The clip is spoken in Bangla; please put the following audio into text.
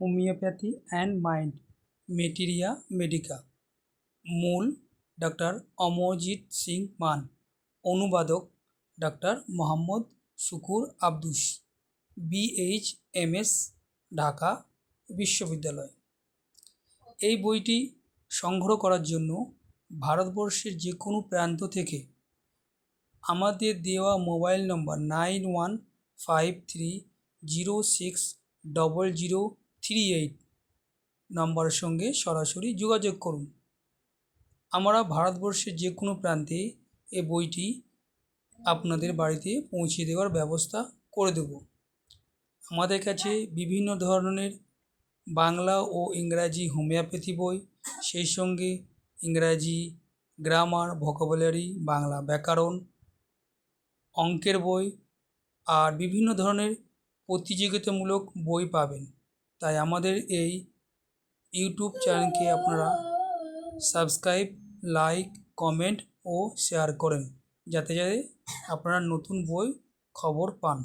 Homoeopathy and mind materia medica. মূল ডক্টর অমরজিৎ সিং মান। অনুবাদক ডাক্তার মোহাম্মদ শুকুর আব্দুস। বিএইচএমএস ঢাকা বিশ্ববিদ্যালয়। এই বইটি সংগ্রহ করার জন্য ভারতবর্ষের যে কোনো প্রান্ত থেকে আমাদের দেওয়া mobile number nine one five three zero six double zero three eight নম্বরের সঙ্গে সরাসরি যোগাযোগ করুন। আমরা ভারতবর্ষের যে কোনো প্রান্তে এ বইটি আপনাদের বাড়িতে পৌঁছে দেওয়ার ব্যবস্থা করে দেবো। আমাদের কাছে বিভিন্ন ধরনের বাংলা ও ইংরাজি হোমিওপ্যাথি বই, সেই সঙ্গে ইংরাজি গ্রামার, ভোকাবুলারি, বাংলা ব্যাকরণ, অঙ্কের বই আর বিভিন্ন ধরনের প্রতিযোগিতামূলক বই পাবেন। তাই আমাদের এই ইউটিউব চ্যানেলকে আপনারা সাবস্ক্রাইব লাইক কমেন্ট ও শেয়ার করেন। যাতে যাতে আপনারা নতুন বই খবর পান।